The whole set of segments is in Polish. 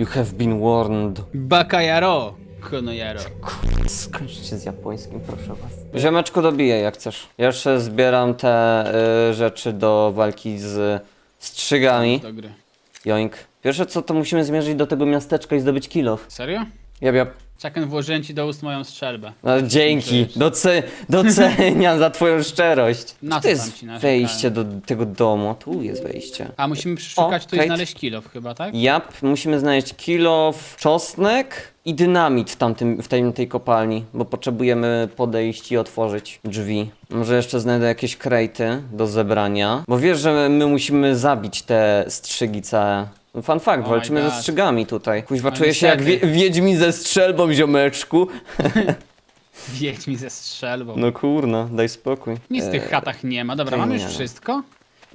You have been warned. Bakajaro. Konojaro. Skończcie z japońskim, proszę was. Ziomeczku dobiję jak chcesz. Ja jeszcze zbieram te y, rzeczy do walki z strzygami. Do gry. Joink. Pierwsze co, to musimy zmierzyć do tego miasteczka i zdobyć kilof. Serio? Jab, jab. Czaken włożyłem ci do ust moją strzelbę. No, dzięki. Doce doceniam za twoją szczerość. Na Gdzie co to jest ci narzekałem? wejście do tego domu? Tu jest wejście. A musimy przeszukać O, tu i Kate. znaleźć kilof chyba, tak? Jap, musimy znaleźć kilof, czosnek i dynamit w, tamtym, w tej, tej kopalni, bo potrzebujemy podejść i otworzyć drzwi. Może jeszcze znajdę jakieś krejty do zebrania, bo wiesz, że my musimy zabić te strzygi całe. Fun fact, Oh my walczymy ze God. strzygami tutaj. Kuźwa, No czuję się jak wie, niestety. wiedźmi ze strzelbą, ziomeczku. Wiedź mi ze strzelbą. No kurna, daj spokój. Nic w E, tych chatach nie ma. Dobra, to mamy już no. wszystko?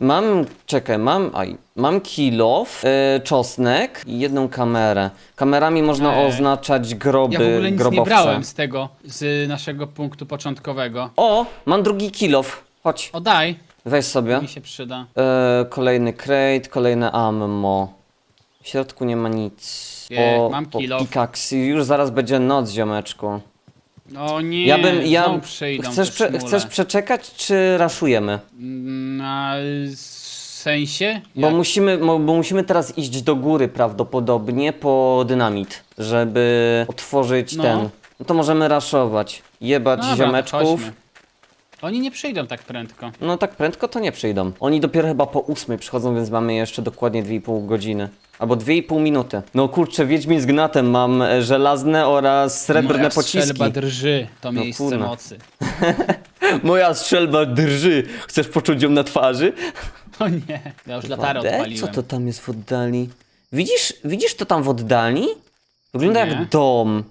Mam, czekaj, mam, aj, mam kilof, e, czosnek i jedną kamerę. Kamerami można Ej. oznaczać groby, Ja w ogóle nic grobowce. nie brałem z tego, z naszego punktu początkowego. O, mam drugi kilof. Chodź, O daj, weź sobie. mi się przyda. E, kolejny crate, kolejne ammo. W środku nie ma nic. Je, mam kilof. pickaxe. Już zaraz będzie noc, ziomeczku. No nie, Ja bym, ja... znowu przyjdą Chcesz, te prze, szmule. chcesz przeczekać, czy raszujemy? Na sensie? Bo Jak? musimy, mo- bo musimy teraz iść do góry prawdopodobnie po dynamit, żeby otworzyć No. ten. No to możemy raszować. Jebać Dobra, ziomeczków. chodźmy. Oni nie przyjdą tak prędko. No tak prędko to nie przyjdą. Oni dopiero chyba po ósmej przychodzą, więc mamy jeszcze dokładnie 2,5 godziny. Albo 2,5 minuty. No kurczę, Wiedźmin z gnatem mam e, żelazne oraz srebrne Moja pociski. strzelba drży, to No miejsce kurna. mocy. Moja strzelba drży. Chcesz poczuć ją na twarzy? O nie, ja już latarę Wodę? odpaliłem. Co to tam jest w oddali? Widzisz, widzisz to tam w oddali? Wygląda Nie. jak dom.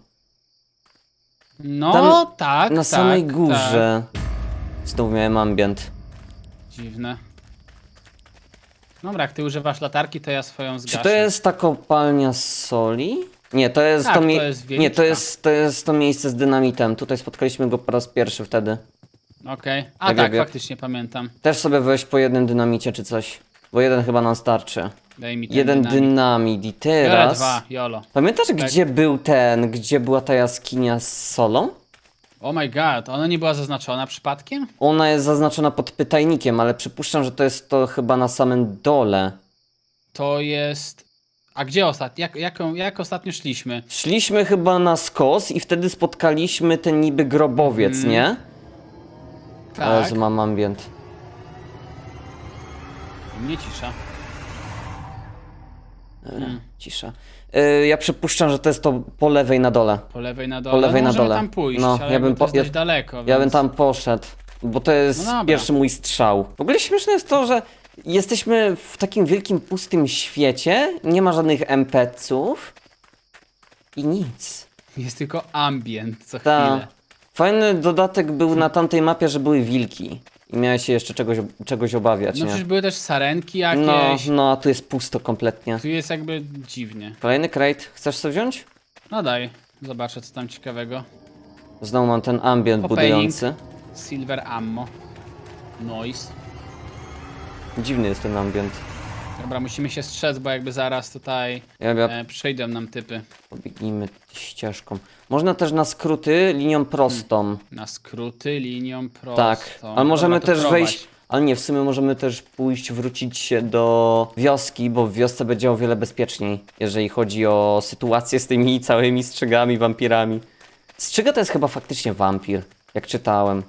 No Tam tak, Na tak, samej Tak. górze. Znowu miałem ambient. Dziwne. Dobra, jak ty używasz latarki, to ja swoją zgaszę. Czy to jest ta kopalnia soli? Nie, to jest Tak, to, to jest Nie, to wieliczka. jest, to jest to miejsce z dynamitem. Tutaj spotkaliśmy go po raz pierwszy wtedy. Okej. A Tak, tak, jak- faktycznie pamiętam. Też sobie weź po jednym dynamicie czy coś. Bo jeden chyba nam starczy. Daj mi ten Jeden dynamit. dynamit i Biorę teraz. dwa, jolo. Pamiętasz Tak. gdzie był ten, gdzie była ta jaskinia z solą? Oh my god, ona nie była zaznaczona przypadkiem? Ona jest zaznaczona pod pytajnikiem, ale przypuszczam, że to jest to chyba na samym dole. To jest... A gdzie ostatnio? Jak, jaką, jak ostatnio szliśmy? Szliśmy chyba na skos i wtedy spotkaliśmy ten niby grobowiec, Mhm. nie? Tak, Jezu, mam ambient. mnie cisza. Hmm. Cisza. Y, ja przypuszczam, że to jest to po lewej na dole. Po lewej na dole. Po lewej no, na dole. tam pójść, No, ale ja bym to po- jest ja- daleko, Ja więc... bym tam poszedł, bo to jest No pierwszy mój strzał. W ogóle śmieszne jest to, że jesteśmy w takim wielkim, pustym świecie, nie ma żadnych NPC-ów i nic. Jest tylko ambient co Ta. chwilę. Fajny dodatek był na tamtej mapie, że były wilki. I miałeś się jeszcze czegoś, czegoś obawiać, No nie? przecież były też sarenki No, jakieś. no, a tu jest pusto kompletnie. Tu jest jakby dziwnie. Kolejny crate, chcesz sobie wziąć? No daj, zobaczę co tam ciekawego. Znowu mam ten ambient Opening. budujący. Silver ammo. Noise. Dziwny jest ten ambient. Dobra, musimy się strzec, bo jakby zaraz tutaj Ja, ja e, przejdą nam typy. pobiegnijmy ścieżką. Można też na skróty linią prostą. Na skróty linią prostą. Tak, ale możemy Dobra, to też prowadź. wejść. Ale nie, w sumie możemy też pójść, wrócić się do wioski, bo w wiosce będzie o wiele bezpieczniej, jeżeli chodzi o sytuację z tymi całymi strzygami, wampirami. Strzyga to jest chyba faktycznie wampir, jak czytałem.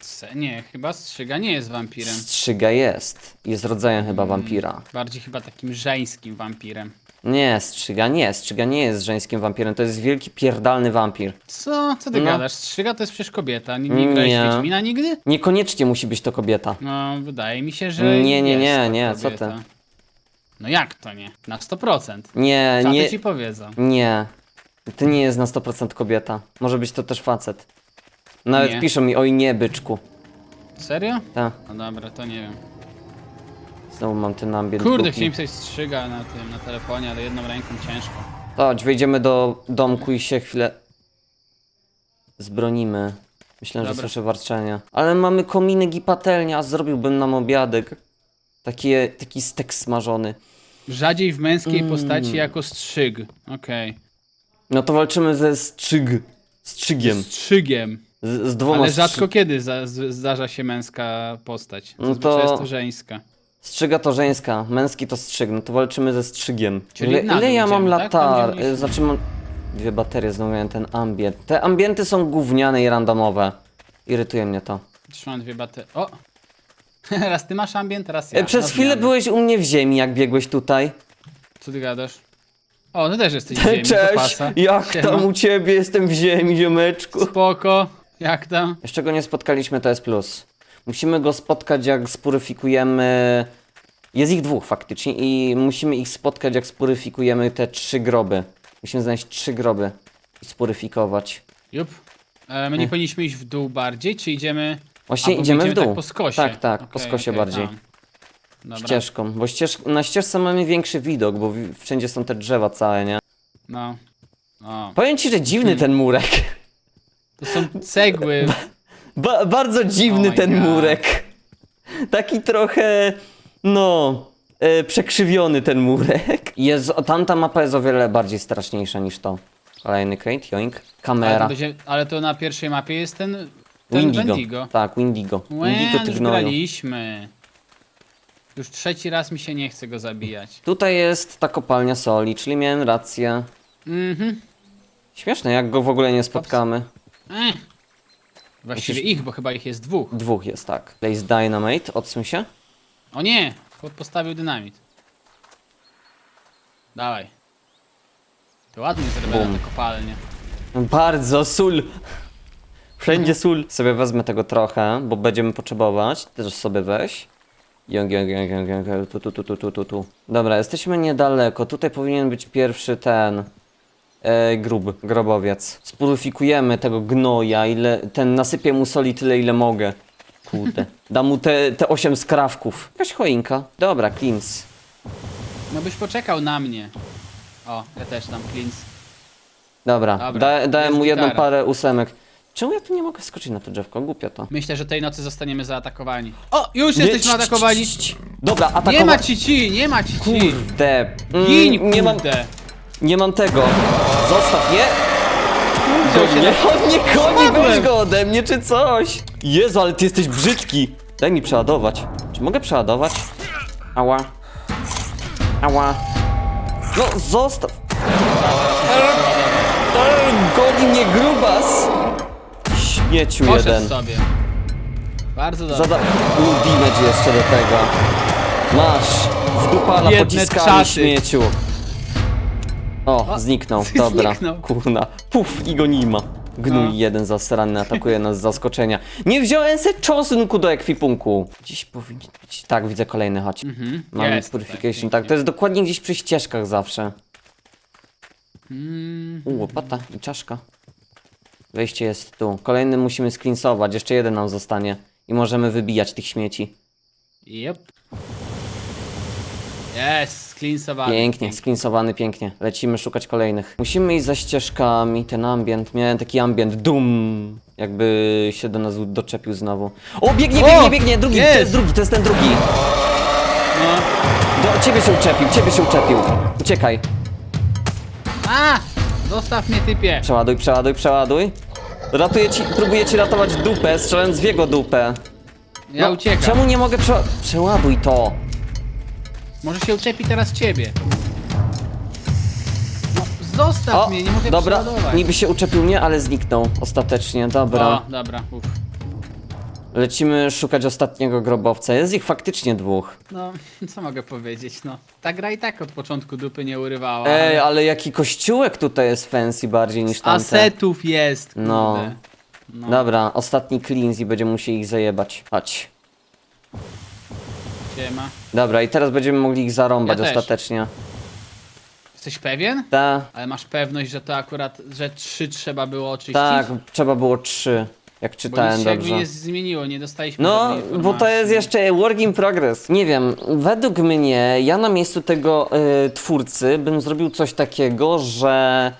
Se- Nie, chyba strzyga nie jest wampirem. Strzyga jest. Jest rodzajem chyba wampira. Bardziej chyba takim żeńskim wampirem. Nie, strzyga nie. Strzyga nie jest żeńskim wampirem. To jest wielki, pierdalny wampir. Co? Co ty No. gadasz? Strzyga to jest przecież kobieta. Nie, nie grałeś Nie. w Wiedźmina nigdy? Niekoniecznie musi być to kobieta. No, wydaje mi się, że Nie, nie, jest nie, to nie, co kobieta. No jak to nie? Na 100%. Nie, Czaty nie. ci powiedzą. Nie. To nie jest na 100% kobieta. Może być to też facet. Nawet Nie. piszą mi, oj nie, byczku. Serio? Tak, No dobra, to nie wiem. znowu mam ten ambient Kurde, chciałem coś strzyga na tym, na telefonie, ale jedną ręką ciężko. Chodź, wejdziemy do domku i się chwilę zbronimy. Myślę, że Dobra. słyszę warczenia. Ale mamy kominek i patelnia, zrobiłbym nam obiadek. Taki, taki stek smażony. Rzadziej w męskiej Mm. postaci jako strzyg. Okej. No to walczymy ze strzyg. Strzygiem. Strzygiem. Z, z dwoma Ale rzadko kiedy za, z, zdarza się męska postać. No Zazwyczaj to- jest to żeńska. Strzyga to żeńska, męski to strzyg, no to walczymy ze strzygiem. Czyli ile, na dół ile ja mam idziemy, tak? Tam, latar? gdzie oni są. Znaczy mam... Dwie baterie, znowu miałem ten ambient. Te ambienty są gówniane i randomowe. Irytuje mnie to. Trzymam dwie baterie. O! raz ty masz ambient, teraz E, ja. Przez Na chwilę zmianę. byłeś u mnie w ziemi, jak biegłeś tutaj. Co ty gadasz? O, ty też jesteś w ziemi, Cześć, pasa. jak Siema. tam u ciebie? Jestem w ziemi, ziomeczku. Spoko, jak tam? Jeszcze go nie spotkaliśmy, to jest plus. Musimy go spotkać, jak spuryfikujemy... Jest ich dwóch faktycznie i musimy ich spotkać, jak spuryfikujemy te trzy groby. Musimy znaleźć trzy groby i spuryfikować. Jup. E, my nie powinniśmy iść w dół bardziej, czy idziemy... Właśnie Albo idziemy w dół. tak po skosie. Tak, tak, po Okej, skosie okej, bardziej. tam. Dobra. Ścieżką, bo ścież... na ścieżce mamy większy widok, bo wi- wszędzie są te drzewa całe, nie? No. O. Powiem ci, że dziwny ten murek. To są cegły. Ba bardzo dziwny Oh my ten God. murek. Taki trochę, no, e, przekrzywiony ten murek. Jest, o, tamta mapa jest o wiele bardziej straszniejsza niż to. Kolejny crate, joink. Ale to, Kamera. będzie, ale to na pierwszej mapie jest ten... ten Windigo. Wendigo. Tak, Windigo. Windigo ty już gnoju. graliśmy. Już trzeci raz mi się nie chce go zabijać. Tutaj jest ta kopalnia soli, czyli miałem rację. Mhm. Śmieszne, jak go w ogóle nie spotkamy. Eh. Właściwie ich, bo chyba ich jest dwóch. Dwóch jest, tak. Place Dynamite, odsuń się. O nie! Po- Postawił dynamit. Dawaj. To ładnie zrobione Bum. te kopalnie. Bardzo, sól. Wszędzie sól. Sobie wezmę tego trochę, bo będziemy potrzebować. Też sobie weź. Jong, jong, jong, jong, jong, tu, tu, tu, tu, tu, tu, tu. Dobra, jesteśmy niedaleko. Tutaj powinien być pierwszy ten... E, grób, grobowiec. Spuryfikujemy tego gnoja, ile... Ten nasypię mu soli tyle, ile mogę. Kurde. Dam mu te, te 8 skrawków. Jakaś choinka. Dobra, cleans. No byś poczekał na mnie. O, ja też tam cleans. Dobra, Dobra, da, dałem jest mu jedną gitara. parę ósemek. Czemu ja tu nie mogę skoczyć na to drzewko? Głupio to. Myślę, że tej nocy zostaniemy zaatakowani. O, już jesteśmy atakowani. Dobra, atakowa... Nie ma ci ci, nie ma ci ci. Kurde. Mm, Gin, nie mam, kurde. Nie mam tego. Zostaw, nie? Na- on nie weź go ode mnie czy coś. Jezu, ale ty jesteś brzydki. Daj mi przeładować. Czy mogę przeładować? Ała. Ała. No, zostaw. Ej, Goni mnie grubas. Śmieciu Poszedł jeden. sobie. Bardzo dobrze. Zada... Damage jeszcze do tego. Masz. W dupala Biedne pociskami czaty. śmieciu. O, zniknął. Dobra. zniknął. Kurna. Puf i go nie ma. Gnój No. jeden zasrany atakuje nas z zaskoczenia. Nie wziąłem se czosnku do ekwipunku. Gdzieś powinien być. Tak, widzę kolejny chodź. Mhm. Mamy Jest purification. tutaj, tak, to jest dokładnie gdzieś przy ścieżkach zawsze. Mm, U, łopata i czaszka. Wejście jest tu. Kolejny musimy sklinsować. Jeszcze jeden nam zostanie. I możemy wybijać tych śmieci. Yep. Jest, sklinsowany. Pięknie, sklinsowany pięknie. Lecimy szukać kolejnych. Musimy iść za ścieżkami, ten ambient. Miałem taki ambient, dum, jakby się do nas doczepił znowu. O, biegnie, O! biegnie, biegnie, drugi, to Jest! jest drugi, to jest ten drugi. No. Do, ciebie się uczepił, ciebie się uczepił. Uciekaj. A! Zostaw mnie typie. Przeładuj, przeładuj, przeładuj. Ratuję ci, próbuję ci ratować dupę, strzelając w jego dupę. Ja No, uciekam. Czemu nie mogę prze... Przeładuj to. Może się uczepi teraz ciebie. No, zostaw mnie, nie mogę dobra, przeładować. niby się uczepił mnie, ale zniknął ostatecznie, dobra. O, dobra. Lecimy szukać ostatniego grobowca. Jest ich faktycznie dwóch. No, co mogę powiedzieć, no. Ta gra i tak od początku dupy nie urywała. Ej, ale ale jaki kościółek tutaj jest fancy bardziej niż tamte. Asetów jest, kurde. No. No. Dobra, ostatni cleans i będziemy musieli ich zajebać. Chodź. Siema. Dobra, i teraz będziemy mogli ich zarąbać Ja też. ostatecznie. Jesteś pewien? Ta, Ale masz pewność, że to akurat, że trzy trzeba było oczyścić? tak, trzeba było trzy, jak Bo czytałem nic się jakby dobrze. nie zmieniło, nie dostaliśmy No, żadnej bo to informacji. jest jeszcze work in progress. Nie wiem, według mnie, ja na miejscu tego y, twórcy bym zrobił coś takiego, że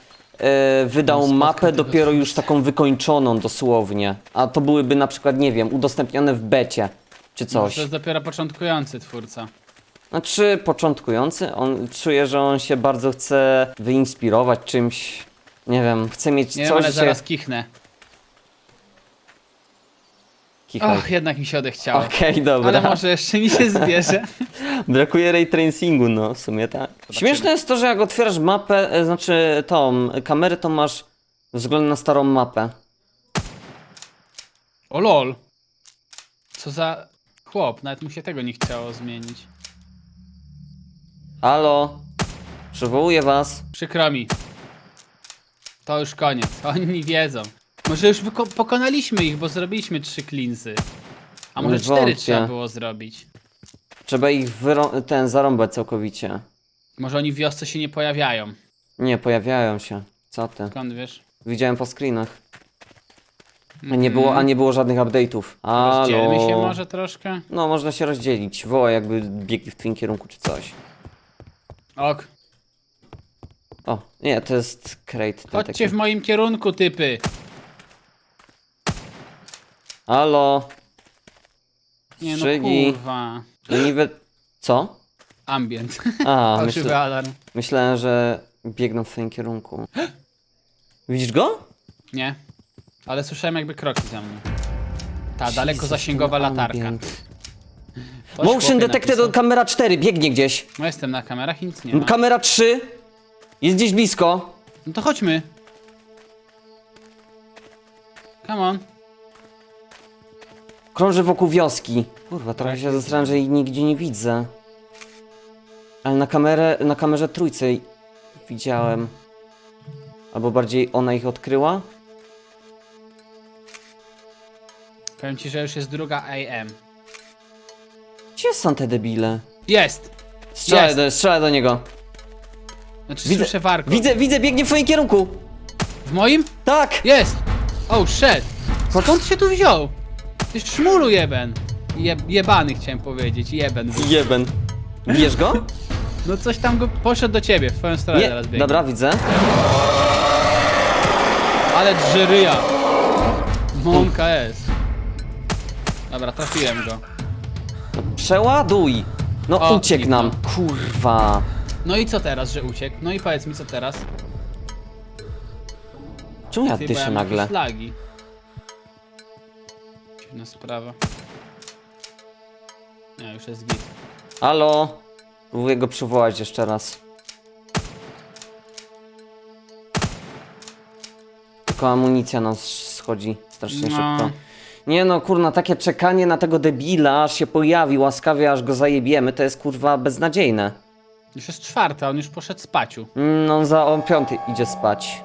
y, wydał spotkał mapę tego dopiero już twórcę. taką wykończoną dosłownie. A to byłyby na przykład, nie wiem, udostępnione w becie czy No, coś. to jest dopiero początkujący twórca. Znaczy, początkujący, on czuje, że on się bardzo chce wyinspirować czymś. Nie wiem, chce mieć Nie wiem, coś. ale się- zaraz kichnę. Kichaj. Och, jednak mi się odechciało. Okej, dobra. Ale może jeszcze mi się zbierze. Brakuje ray tracingu, no w sumie tak. Śmieszne jest to, że jak otwierasz mapę, e, znaczy tą kamerę, to masz wzgląd na starą mapę. O lol. Co za chłop, nawet mu się tego nie chciało zmienić. Halo? Przywołuję was. Przykro mi. To już koniec. Oni wiedzą. Może już wyko- pokonaliśmy ich, bo zrobiliśmy trzy klinsy. A może cztery trzeba było zrobić. Trzeba ich wyrą- ten zarąbać całkowicie. Może oni w wiosce się nie pojawiają. Nie, pojawiają się. Co ty? Skąd wiesz? Widziałem po screenach. A nie było, a nie było żadnych update'ów. Rozdzielmy się Halo? może troszkę? No, można się rozdzielić. Woła jakby biegli w twoim kierunku czy coś. Ok. O, nie, to jest crate. ten Chodźcie taki. w moim kierunku, typy. Halo? Nie no Strzeli. kurwa. No niby... Co? Ambient. A, Fałszywy myślę, alarm. myślałem, że biegną w twoim kierunku. Widzisz go? Nie. Ale słyszałem jakby kroki za mną. Ta Jesus, daleko-zasięgowa ten latarka. ambient. Ktoś Motion chłopie detected napisał. od kamera 4, biegnie gdzieś. No jestem na kamerach i nic nie ma. Kamera 3. Jest gdzieś blisko. No to chodźmy. Come on. Krąży wokół wioski. Kurwa, trochę się zastanawiam, że jej nigdzie nie widzę. Ale na kamerę, na kamerze trójce widziałem. Albo bardziej ona ich odkryła? Powiem ci, że już jest druga AM. Gdzie są te debile? Jest! Strzelaj, Jest. do, strzelaj do niego. Znaczy Widzę- słyszę warkot. Widzę, widzę, biegnie w twoim kierunku. W moim? Tak! Jest! Oh shit! Skąd się tu wziął? Ty szmulu jeben. Je, jebany chciałem powiedzieć, jeben. Jeben. Bierz go? No coś tam go poszedł do ciebie, w twoją stronę Nie. teraz biegnie. Dobra, widzę. Ale drzeryja. Monka jest. Dobra, trafiłem go. Przeładuj. No O, uciekł kliknął. nam. Kurwa. No i co teraz, że uciekł? No i powiedz mi co teraz? Czemu ja Ty, dyszę mam nagle? lagi. Dziwna sprawa. Nie, już jest git. Halo? Próbuję go przywołać jeszcze raz. Tylko amunicja nam schodzi strasznie No. szybko. Nie no, kurna, takie czekanie na tego debila, aż się pojawi łaskawie, aż go zajebiemy, to jest kurwa beznadziejne. Już jest czwarta, on już poszedł spaciu. No, za o piąty idzie spać.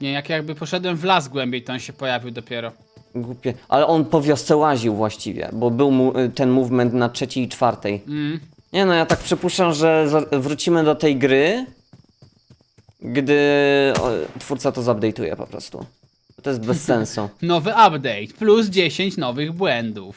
Nie, jak jakby poszedłem w las głębiej, to on się pojawił dopiero. Głupie. Ale on po wiosce łaził właściwie, bo był mu y, ten movement na trzeciej i czwartej. Mm. Nie no, ja tak przypuszczam, że za- wrócimy do tej gry, gdy o, twórca to zupdate'uje po prostu. To jest bez sensu. Nowy update, plus 10 nowych błędów.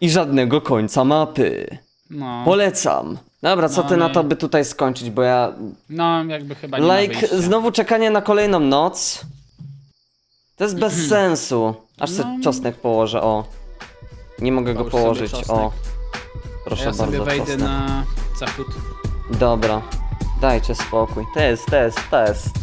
I żadnego końca mapy. No, Polecam. Dobra, co No, ty na nie. to, by tutaj skończyć, bo ja... no jakby chyba nie ma Like, wyjścia. znowu czekanie na kolejną noc. To jest bez sensu. Aż se No. czosnek położę, o. Nie mogę go Połóż sobie położyć, czosnek. o. A Proszę ja sobie bardzo, wejdę czosnek. na zachód. Dobra. Dajcie spokój. Jest, to jest.